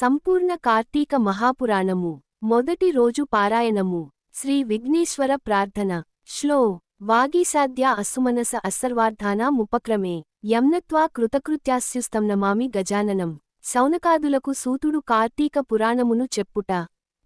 సంపూర్ణ కార్తీక మహాపురాణము. మొదటి రోజు పారాయణము. శ్రీ విఘ్నేశ్వర ప్రార్థన. శ్లో. వాగీసాద్య అస్సుమనస అసర్వార్థానా ముపక్రమే. యమ్నత్వా కృతకృత్యాస్యుస్తం నమామి గజాననం. శౌనకాదులకు సూతుడు కార్తీక పురాణమును చెప్పుట.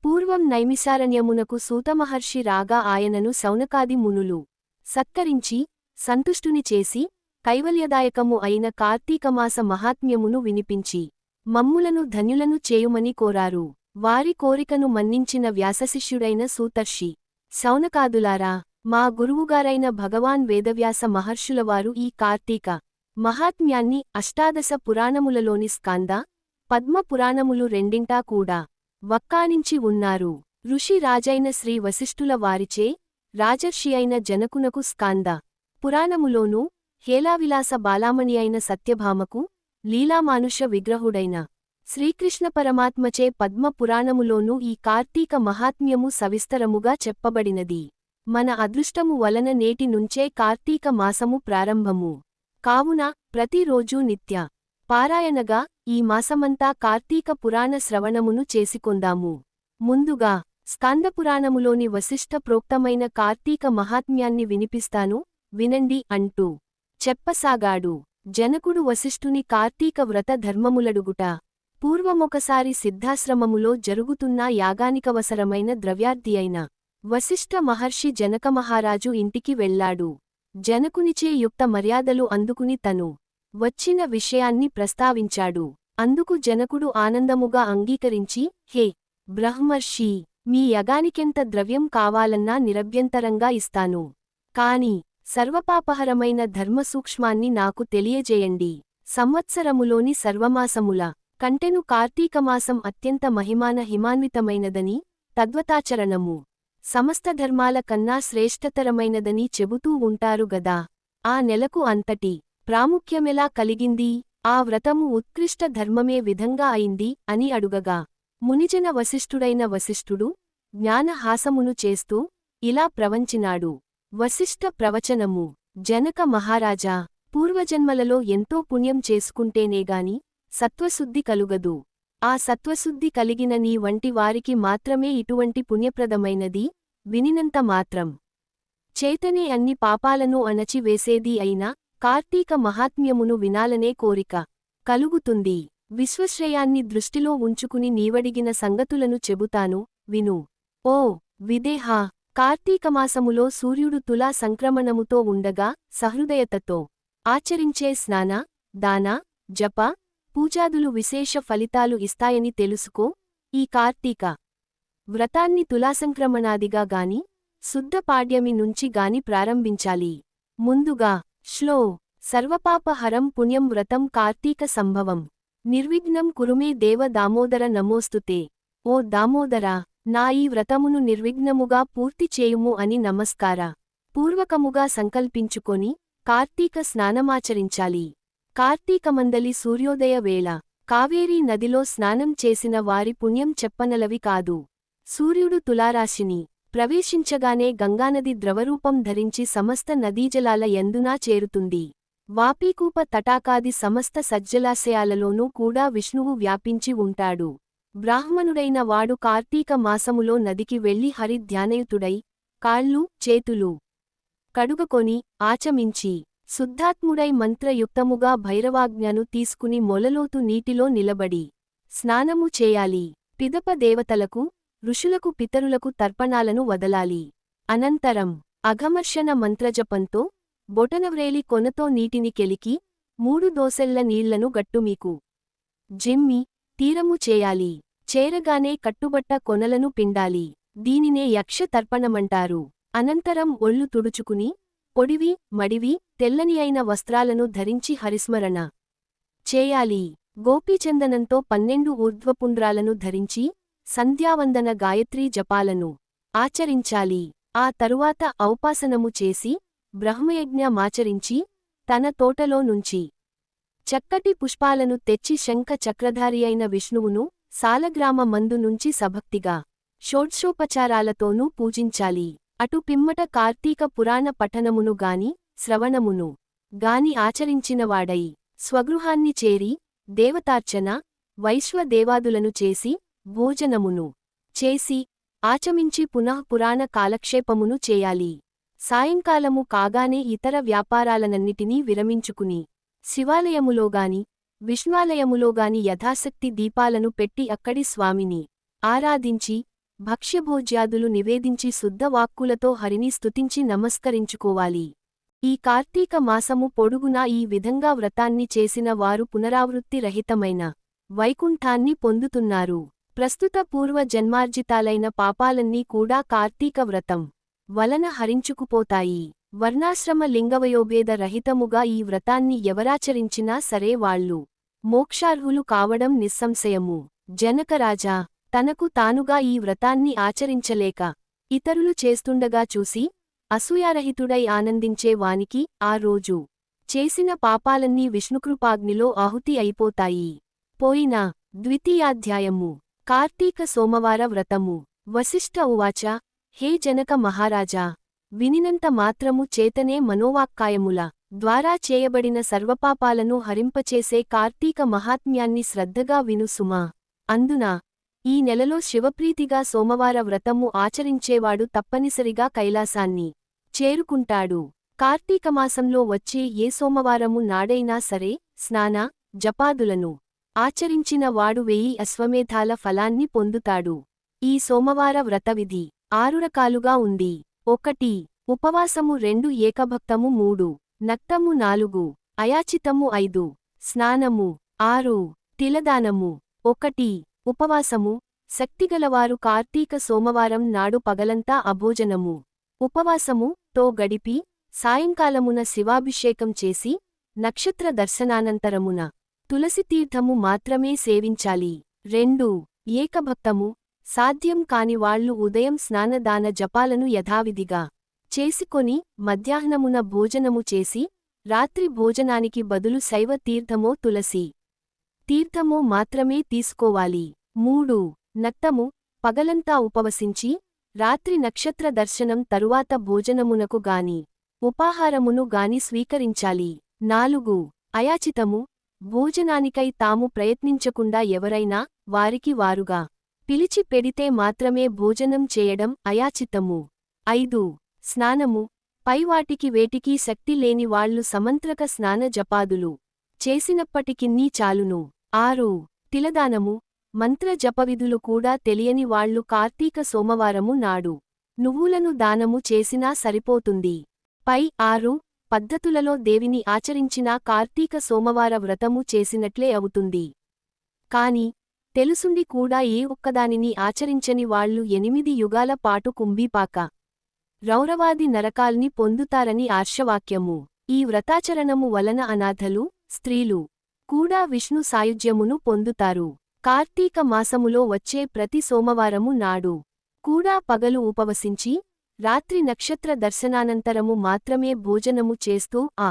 పూర్వం నైమిసారణ్యమునకు సూతమహర్షి రాగా ఆయనను శౌనకాది మునులు. సత్కరించి సంతుష్టుని చేసి కైవల్యదాయకము అయిన కార్తీకమాస మహాత్మ్యమును వినిపించి. మమ్ములను ధన్యులను చేయుమని కోరారు. వారి కోరికను మన్నించిన వ్యాసశిష్యుడైన సూతర్షి శౌనకాదులారా మా గురువుగారైన భగవాన్ వేదవ్యాస మహర్షులవారు ఈ కార్తీక మహాత్మ్యాన్ని అష్టాదశ పురాణములలోని స్కాంద పద్మ పురాణములు రెండింటా కూడా వక్కానించి ఉన్నారు. ఋషి రాజైన శ్రీ వశిష్ఠుల వారిచే రాజర్షి అయిన జనకునకు స్కాంద పురాణములోనూ హేలావిలాస బాలామణి అయిన సత్యభామకు లీలామానుష విగ్రహుడైన శ్రీకృష్ణ పరమాత్మచే పద్మ పురాణములోనూ ఈ కార్తీక మహాత్మ్యము సవిస్తరముగా చెప్పబడినది. మన అదృష్టము వలన నేటి నుంచే కార్తీక మాసము ప్రారంభము. కావున ప్రతిరోజూ నిత్య పారాయణగా ఈ మాసమంతా కార్తీక పురాణ శ్రవణమును చేసుకొందాము. ముందుగా స్కందపురాణములోని వశిష్ఠ ప్రోక్తమైన కార్తీక మహాత్మ్యాన్ని వినిపిస్తాను. వినండి అంటూ చెప్పసాగాడు. జనకుడు వశిష్ఠుని కార్తీక వ్రత ధర్మములడుగుట. పూర్వమొకసారి సిద్ధాశ్రమములో జరుగుతున్న యాగానికవసరమైన ద్రవ్యార్థి అయిన వశిష్ఠ మహర్షి జనకమహారాజు ఇంటికి వెళ్ళాడు జనకునిచే యుక్త మర్యాదలు అందుకుని తను వచ్చిన విషయాన్ని ప్రస్తావించాడు. అందుకు జనకుడు ఆనందముగా అంగీకరించి హే బ్రహ్మర్షి మీ యగానికెంత ద్రవ్యం కావాలన్నా నిరభ్యంతరంగా ఇస్తాను. కాని సర్వపాపహరమైన ధర్మసూక్ష్మాన్ని నాకు తెలియజేయండి. సంవత్సరములోని సర్వమాసముల కంటెను కార్తీకమాసం అత్యంత మహిమాన హిమాన్వితమైనదని తద్వతాచరణము. సమస్త ధర్మాల కన్నా శ్రేష్టతరమైనదని చెబుతూ ఉంటారు గదా. ఆ నెలకు అంతటి ప్రాముఖ్యమెలా కలిగింది? ఆ వ్రతము ఉత్కృష్ట ధర్మమే విధంగా అయింది అని అడుగగా. మునిజన వశిష్ఠుడైన వశిష్ఠుడు జ్ఞానహాసమును చేస్తూ ఇలా ప్రవంచినాడు. వశిష్ఠ ప్రవచనము. జనక మహారాజా పూర్వజన్మలలో ఎంతో పుణ్యం చేసుకుంటేనేగాని సత్వశుద్ధి కలుగదు. ఆ సత్వశుద్ధి కలిగిన నీ వంటి వారికి మాత్రమే ఇటువంటి పుణ్యప్రదమైనది వినినంత మాత్రం. చేతనే అన్ని పాపాలను అణచివేసేది అయినా కార్తీక మహాత్మ్యమును వినాలనే కోరిక కలుగుతుంది. విశ్వశ్రేయాన్ని దృష్టిలో ఉంచుకుని నీవడిగిన సంగతులను చెబుతాను విను. ఓ విదేహా! కార్తీకమాసములో సూర్యుడు తులా సంక్రమణముతో ఉండగా సహృదయతతో ఆచరించే స్నాన దాన జప పూజాదులు విశేష ఫలితాలు ఇస్తాయని తెలుసుకో. ఈ కార్తీక వ్రతాన్ని తులాసంక్రమణాదిగా గాని శుద్ధ పాడ్యమి నుంచి గాని ప్రారంభించాలి. ముందుగా శ్లో సర్వపాపహరం పుణ్యం వ్రతం కార్తీక సంభవం. నిర్విఘ్నం కురుమే దేవ దామోదర నమోస్తుతే. ఓ దామోదరా! నా ఈ వ్రతమును నిర్విఘ్నముగా పూర్తి చేయుము అని నమస్కార. పూర్వకముగా సంకల్పించుకొని కార్తీక స్నానమాచరించాలి. కార్తీకమందలి సూర్యోదయ వేళ. కావేరీ నదిలో స్నానం చేసిన వారి పుణ్యం చెప్పనలవి కాదు. సూర్యుడు తులారాశిని. ప్రవేశించగానే గంగానది ద్రవరూపం ధరించి సమస్త నదీజలాల ఎందునా చేరుతుంది. వాపీకూప తటాకాది సమస్త సజ్జలాశయాలలోనూ కూడా విష్ణువు వ్యాపించి ఉంటాడు. బ్రాహ్మణుడైన వాడు కార్తీక మాసములో నదికి వెళ్ళి హరిధ్యానయుతుడై కాళ్ళు చేతులు కడుగకొని ఆచమించి శుద్ధాత్ముడై మంత్రయుక్తముగా భైరవాజ్ఞను తీసుకుని మొలలోతు నీటిలో నిలబడి స్నానము చేయాలి. పిదప దేవతలకు ఋషులకు పితరులకు తర్పణాలను వదలాలి. అనంతరం అఘమర్షణ మంత్రజపంతో బొటనవ్రేలి కొనతో నీటిని కెలికి మూడు దోసెళ్ళ నీళ్ళను గట్టుమీకు. జిమ్మి తీరము చేయాలి. చేరగానే కట్టుబట్ట కొనలను పిండాలి. దీనినే యక్ష తర్పణమంటారు. అనంతరం ఒళ్ళు తుడుచుకుని పొడివి మడివి తెల్లని అయిన వస్త్రాలను ధరించి హరిస్మరణ చేయాలి. గోపీచందనంతో పన్నెండు ఊర్ధ్వపుండ్రాలను ధరించి సంధ్యావందన గాయత్రీ జపాలను ఆచరించాలి. ఆ తరువాత ఔపాసనము చేసి బ్రహ్మయజ్ఞమాచరించి తన తోటలో నుంచి చక్కటి పుష్పాలను తెచ్చి శంఖ చక్రధారి అయిన విష్ణువును సాలగ్రామ మందు నుంచి సభక్తిగా షోడ్షోపచారాలతోనూ పూజించాలి. అటు పిమ్మట కార్తీక పురాణ పఠనమును గాని శ్రవణమును గాని ఆచరించినవాడై స్వగృహాన్ని చేరి దేవతార్చన వైశ్వదేవాదులను చేసి భోజనమును చేసి ఆచమించి పునః పురాణ కాలక్షేపమును చేయాలి. సాయంకాలము కాగానే ఇతర వ్యాపారాలనన్నిటినీ విరమించుకుని శివాలయములోగాని విష్ణాలయములోగాని యథాశక్తి దీపాలను పెట్టి అక్కడి స్వామిని ఆరాధించి భక్ష్యభోజ్యాదులు నివేదించి శుద్ధవాక్కులతో హరిని స్తుతించి నమస్కరించుకోవాలి. ఈ కార్తీక మాసము పొడుగునా ఈ విధంగా వ్రతాన్ని చేసిన వారు పునరావృత్తి రహితమైన వైకుంఠాన్ని పొందుతున్నారు. ప్రస్తుత పూర్వ జన్మార్జితాలైన పాపాలన్నీ కూడా కార్తీక వ్రతం వలన హరించుకుపోతాయి. వర్ణాశ్రమ లింగవయోభేద రహితముగా ఈ వ్రతాన్ని ఎవరాచరించినా సరే వాళ్ళు మోక్షార్హులు కావడం నిస్సంశయము. జనకరాజా తనకు తానుగా ఈ వ్రతాన్ని ఆచరించలేక ఇతరులు చేస్తుండగా చూసి అసూయారహితుడై ఆనందించే వానికి ఆ రోజు చేసిన పాపాలన్నీ విష్ణుకృపాగ్నిలో ఆహుతి అయిపోతాయి. పోయిన ద్వితీయాధ్యాయము కార్తీక సోమవార వ్రతము. వశిష్ఠ ఉవాచ హే జనక మహారాజా వినినంత మాత్రము చేతనే మనోవాక్కాయముల ద్వారా చేయబడిన సర్వపాపాలను హరింపచేసే కార్తీక మహాత్మ్యాన్ని శ్రద్ధగా వినుసుమా అందున ఈ నెలలో శివప్రీతిగా సోమవార వ్రతము ఆచరించేవాడు తప్పనిసరిగా కైలాసాన్ని చేరుకుంటాడు. కార్తీకమాసంలో వచ్చే ఏ సోమవారము నాడైనా సరే స్నాన జపాదులను ఆచరించిన వాడు వెయ్యి అశ్వమేధాల ఫలాన్ని పొందుతాడు. ఈ సోమవార వ్రతవిధి ఆరు రకాలుగా ఉంది. ఒకటి ఉపవాసము రెండు ఏకభక్తము మూడు నక్తము నాలుగు అయాచితము ఐదు స్నానము ఆరు తిలదానము ఒకటి ఉపవాసము శక్తిగలవారు కార్తీక సోమవారం నాడు పగలంతా అభోజనము. ఉపవాసము తో గడిపి సాయంకాలమున శివాభిషేకం చేసి నక్షత్ర దర్శనానంతరమున తులసితీర్థము మాత్రమే సేవించాలి. రెండు ఏకభక్తము సాధ్యం కాని వాళ్ళు ఉదయం స్నానదాన జపాలను యథావిధిగా చేసుకొని మధ్యాహ్నమున భోజనము చేసి రాత్రి భోజనానికి బదులు శైవ తీర్థమో తులసి తీర్థమో మాత్రమే తీసుకోవాలి. మూడు. నక్తము పగలంతా ఉపవసించి రాత్రి నక్షత్ర దర్శనం తరువాత భోజనమునకు గాని ఉపాహారమును గాని స్వీకరించాలి. నాలుగు. అయాచితము భోజనానికై తాము ప్రయత్నించకుండా ఎవరైనా వారికి వారుగా పిలిచి పెడితే మాత్రమే భోజనం చేయడం అయాచితము. ఐదు. స్నానము. పైవాటికి వేటికీ శక్తి లేని వాళ్ళు సమంత్రక స్నాన జపాదులు. చేసినప్పటికిన్నీ చాలును. ఆరు. తిలదానము. మంత్ర జపవిధులు కూడా తెలియని వాళ్ళు కార్తీక సోమవారము నాడు. నువ్వులను దానము చేసినా సరిపోతుంది. పై ఆరు. పద్ధతులలో దేవిని ఆచరించినా కార్తీక సోమవార వ్రతము చేసినట్లే అవుతుంది. కాని తెలుసుండి కూడా ఏ ఒక్కదానిని ఆచరించని వాళ్ళు ఎనిమిది యుగాల పాటు కుంభీపాక రౌరవాది నరకాల్ని పొందుతారని ఆర్షవాక్యము. ఈ వ్రతాచరణము వలన అనాథలు స్త్రీలు కూడా విష్ణు సాయుజ్యమును పొందుతారు. కార్తీక మాసములో వచ్చే ప్రతి సోమవారము నాడు కూడా పగలు ఉపవసించి రాత్రి నక్షత్ర దర్శనానంతరము మాత్రమే భోజనము చేస్తూ ఆ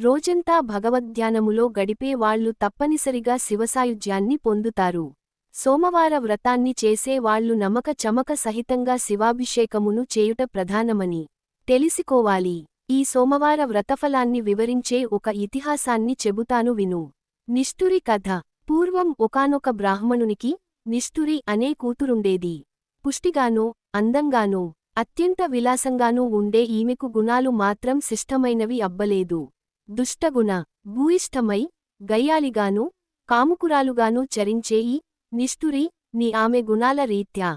రోజంతా భగవద్ధ్యానములో గడిపే వాళ్ళు తప్పనిసరిగా శివసాయుజ్యాన్ని పొందుతారు. సోమవార వ్రతాన్ని చేసే వాళ్ళు నమక చమక సహితంగా శివాభిషేకమును చేయుట ప్రధానమని తెలిసికోవాలి. ఈ సోమవార వ్రతఫలాన్ని వివరించే ఒక ఇతిహాసాన్ని చెబుతాను విను. నిష్ఠురి కథ. పూర్వం ఒకానొక బ్రాహ్మణునికి నిష్ఠురి అనే కూతురుండేది. పుష్టిగానో అందంగానో అత్యంత విలాసంగానూ ఉండే ఈమెకు గుణాలు మాత్రం శిష్టమైనవి అబ్బలేదు. దుష్టగుణ భూయిష్టమై గయ్యాలిగానూ కాముకురాలుగానూ చరించే ఈ నిష్ఠురి ని ఆమె గుణాల రీత్యా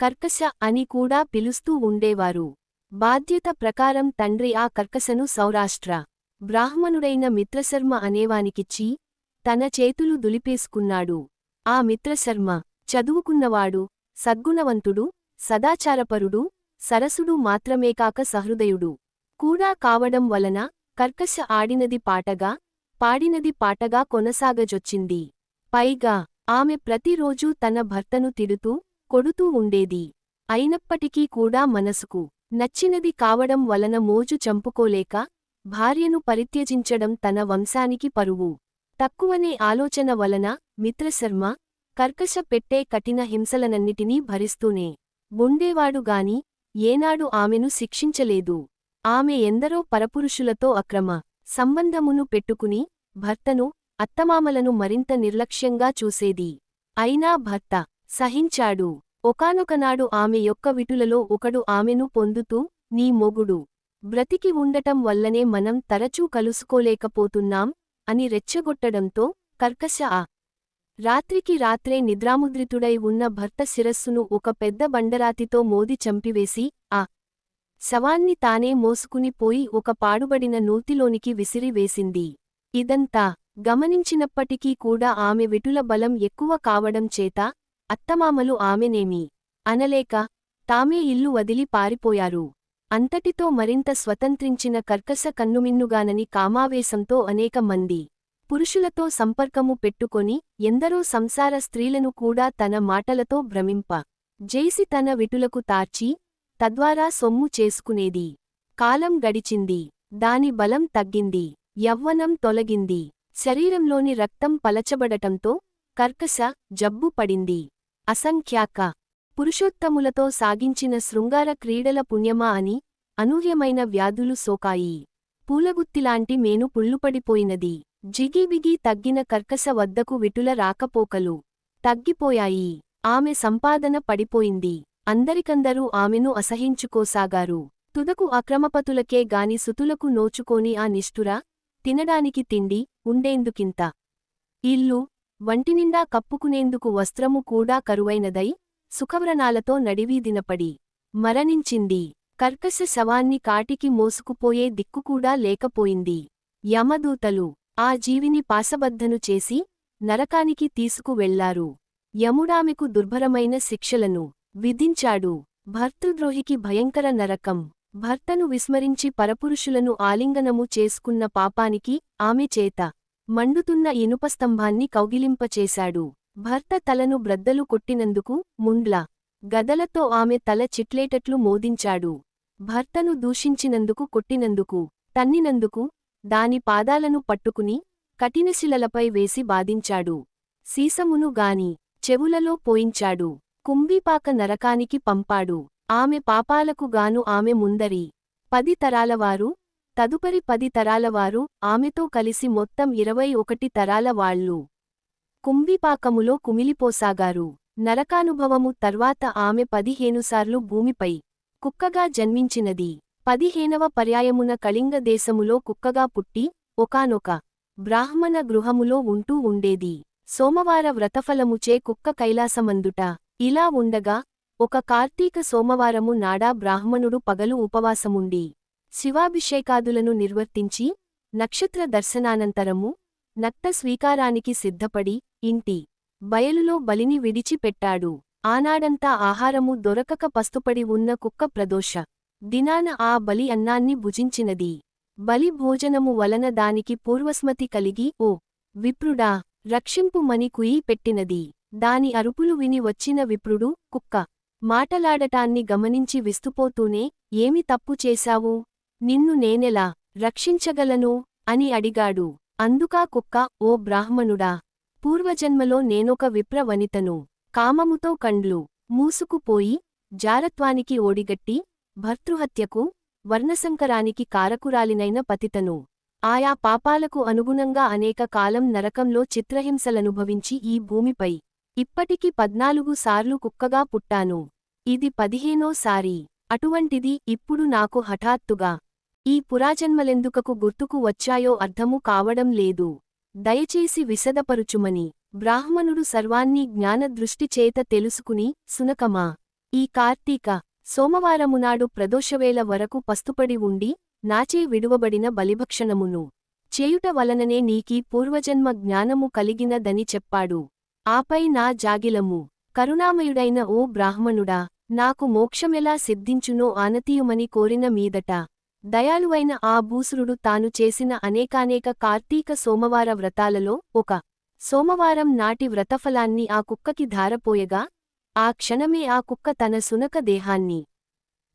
కర్కశ అని కూడా పిలుస్తూ ఉండేవారు. బాధ్యత ప్రకారం తండ్రి ఆ కర్కశను సౌరాష్ట్ర బ్రాహ్మణుడైన మిత్రశర్మ అనేవానికిచ్చి తన చేతులు దులిపేసుకున్నాడు. ఆ మిత్రశర్మ చదువుకున్నవాడు సద్గుణవంతుడు సదాచారపరుడు సరసుడు మాత్రమేకాక సహృదయుడు. కూడా కావడం వలన కర్కశ ఆడినది పాటగా పాడినది పాటగా కొనసాగజొచ్చింది. పైగా ఆమె ప్రతిరోజూ తన భర్తను తిడుతూ కొడుతూ ఉండేది. అయినప్పటికీ కూడా మనసుకు నచ్చినది కావడం వలన మోజు చంపుకోలేక భార్యను పరిత్యజించడం తన వంశానికి పరువు. తక్కువనే ఆలోచన వలన మిత్రశర్మ కర్కశ పెట్టే కఠిన హింసలనన్నిటినీ భరిస్తూనే బుండేవాడుగాని ఏనాడు ఆమెను శిక్షించలేదు. ఆమె ఎందరో పరపురుషులతో అక్రమ సంబంధమును పెట్టుకుని భర్తను అత్తమామలను మరింత నిర్లక్ష్యంగా చూసేది. అయినా భర్త సహించాడు. ఒకానొకనాడు ఆమె యొక్క విటులలో ఒకడు ఆమెను పొందుతూ నీ మొగుడు బ్రతికి ఉండటం వల్లనే మనం తరచూ కలుసుకోలేకపోతున్నాం అని రెచ్చగొట్టడంతో కర్కశ ఆ రాత్రికి రాత్రే నిద్రాముద్రితుడై ఉన్న భర్త శిరస్సును ఒక పెద్ద బండరాతితో మోది చంపివేసి శవాన్ని తానే మోసుకుని పోయి ఒక పాడుబడిన నూతిలోనికి విసిరివేసింది ఇదంతా గమనించినప్పటికీ కూడా ఆమె విటుల బలం ఎక్కువ కావడం చేత అత్తమామలు ఆమెనేమి అనలేక తామే ఇల్లు వదిలి పారిపోయారు. అంతటితో మరింత స్వతంత్రించిన కర్కశ కన్నుమిన్నుగానని కామావేశంతో అనేక మంది పురుషులతో సంపర్కము పెట్టుకొని ఎందరో సంసార స్త్రీలను కూడా తన మాటలతో భ్రమింప జేసి తన విటులకు తార్చి తద్వారా సొమ్ము చేసుకునేది. కాలం గడిచింది. దాని బలం తగ్గింది. యవ్వనం తొలగింది. శరీరంలోని రక్తం పలచబడటంతో కర్కశ జబ్బు పడింది. అసంఖ్యాక. పురుషోత్తములతో సాగించిన శృంగార క్రీడల పుణ్యమా అని అనూహ్యమైన వ్యాధులు సోకాయి. పూలగుత్తిలాంటి మేను పుళ్ళుపడిపోయినది. జిగిబిగి తగ్గిన కర్కశ వద్దకు విటుల రాకపోకలు తగ్గిపోయాయి. ఆమె సంపాదన పడిపోయింది. అందరికందరూ ఆమెను అసహించుకోసాగారు. తుదకు అక్రమపతులకే గాని సుతులకు నోచుకోని ఆ నిష్ఠురా తినడానికి తిండి ఉండేందుకింత. ఇల్లు వంటినిండా కప్పుకునేందుకు వస్త్రము కూడా కరువైనదై సుఖవ్రణాలతో నడివీదినపడి మరణించింది. కర్కశ శవాన్ని కాటికి మోసుకుపోయే దిక్కుకూడా లేకపోయింది. యమదూతలు ఆ జీవిని పాశబద్ధను చేసి నరకానికి తీసుకువెళ్ళారు. యముడామెకు దుర్భరమైన శిక్షలను విధించాడు. భర్తృద్రోహికి భయంకర నరకం. భర్తను విస్మరించి పరపురుషులను ఆలింగనము చేసుకున్న పాపానికి ఆమె చేత మండుతున్న ఇనుపస్తంభాన్ని కౌగిలింపచేశాడు. భర్త తలను బ్రద్దలు కొట్టినందుకు ముండ్ల గదలతో ఆమె తల చిట్లేటట్లు మోదించాడు. భర్తను దూషించినందుకు కొట్టినందుకు తన్నినందుకు దాని పాదాలను పట్టుకుని కఠినశిలలపై వేసి బాధించాడు. సీసమును గాని చెవులలో పోయించాడు. కుంభీపాక నరకానికి పంపాడు. ఆమె పాపాలకు గాను ఆమె ముందరి పది తరాలవారు తదుపరి పది తరాలవారు ఆమెతో కలిసి మొత్తం ఇరవై ఒకటి తరాల వాళ్ళు కుంభీపాకములో కుమిలిపోసాగారు. నరకానుభవము తర్వాత ఆమె పదిహేనుసార్లు భూమిపై కుక్కగా జన్మించినది. పదిహేనవ పర్యాయమున కళింగ దేశములో కుక్కగా పుట్టి ఒకానొక బ్రాహ్మణ గృహములో ఉంటూ ఉండేది. సోమవార వ్రతఫలముచే కుక్క కైలాసమందుట ఇలా ఉండగా ఒక కార్తీక సోమవారము నాడా బ్రాహ్మణుడు పగలు ఉపవాసముండి శివాభిషేకాదులను నిర్వర్తించి నక్షత్ర దర్శనానంతరము నక్త స్వీకారానికి సిద్ధపడి ఇంటి బయలులో బలిని విడిచిపెట్టాడు. ఆనాడంతా ఆహారము దొరకక పస్తుపడి ఉన్న కుక్క ప్రదోష దినాన ఆ బలి అన్నాన్ని భుజించినది. బలి భోజనము వలన దానికి పూర్వస్మతి కలిగి ఓ విప్రుడా రక్షింపుమని కుయి పెట్టినది. దాని అరుపులు విని వచ్చిన విప్రుడు కుక్క మాటలాడటాన్ని గమనించి విస్తుపోతూనే ఏమి తప్పు చేశావు? నిన్ను నేనెలా రక్షించగలను? అని అడిగాడు. అందుకా కుక్క ఓ బ్రాహ్మణుడా పూర్వజన్మలో నేనొక విప్రవనితను కామముతో కండ్లు మూసుకుపోయి జారత్వానికి ఓడిగట్టి భర్తృహత్యకు వర్ణసంకరానికి కారకురాలినైన పతితను. ఆయా పాపాలకు అనుగుణంగా అనేక కాలం నరకంలో చిత్రహింసలనుభవించి ఈ భూమిపై ఇప్పటికి పద్నాలుగు సార్లు కుక్కగా పుట్టాను. ఇది పదిహేనోసారి అటువంటిది ఇప్పుడు నాకు హఠాత్తుగా ఈ పురాజన్మలెందుకకు గుర్తుకు వచ్చాయో అర్థము కావడం లేదు. దయచేసి విశదపరుచుమని బ్రాహ్మణుడు సర్వాన్ని జ్ఞానదృష్టిచేత తెలుసుకుని సునకమా! ఈ కార్తీక సోమవారమునాడు ప్రదోషవేళ వరకు పస్తుపడి ఉండి నాచే విడువబడిన బలిభక్షణమును చేయుట వలననే నీకీ పూర్వజన్మ జ్ఞానము కలిగినదని చెప్పాడు. ఆపై నా జాగిలము. కరుణామయుడైన ఓ బ్రాహ్మణుడా నాకు మోక్షమెలా సిద్ధించునో ఆనతీయుమని కోరిన మీదట దయాళువైన ఆ భూసురుడు తాను చేసిన అనేకానేక కార్తీక సోమవార వ్రతాలలో ఒక. సోమవారం నాటి వ్రతఫలాన్ని ఆ కుక్కకి ధారపోయగా ఆ క్షణమే ఆ కుక్క తన సునక దేహాన్ని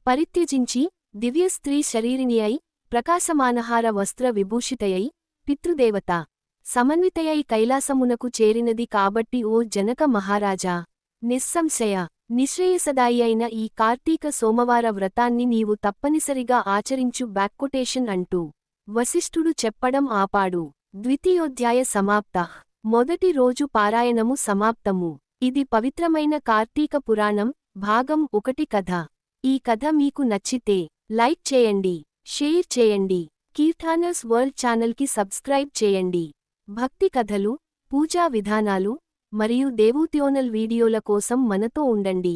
పరిత్యజించి దివ్యస్త్రీ శరీరిణి అయి ప్రకాశమానహార వస్త్ర విభూషితయై పితృదేవత సమన్వితయై కైలాసమునకు చేరినది కాబట్టి ఓ జనక మహారాజా! నిస్సంశయ! నిశ్రేయసదాయి అయిన ఈ కార్తీక సోమవార వ్రతాన్ని నీవు తప్పనిసరిగా ఆచరించు బ్యాక్కొటేషన్ అంటూ వశిష్ఠుడు చెప్పడం ఆపాడు. ద్వితీయోధ్యాయ సమాప్త! మొదటి రోజు పారాయణము సమాప్తము. ఇది పవిత్రమైన కార్తీక పురాణం భాగం ఒకటి కథ. ఈ కథ మీకు నచ్చితే లైక్ చేయండి షేర్ చేయండి కీర్తానర్స్ వరల్డ్ ఛానల్కి సబ్స్క్రైబ్ చేయండి. భక్తి కథలు పూజా విధానాలు మరియు దేవూత్యోనల్ వీడియోల కోసం మనతో ఉండండి.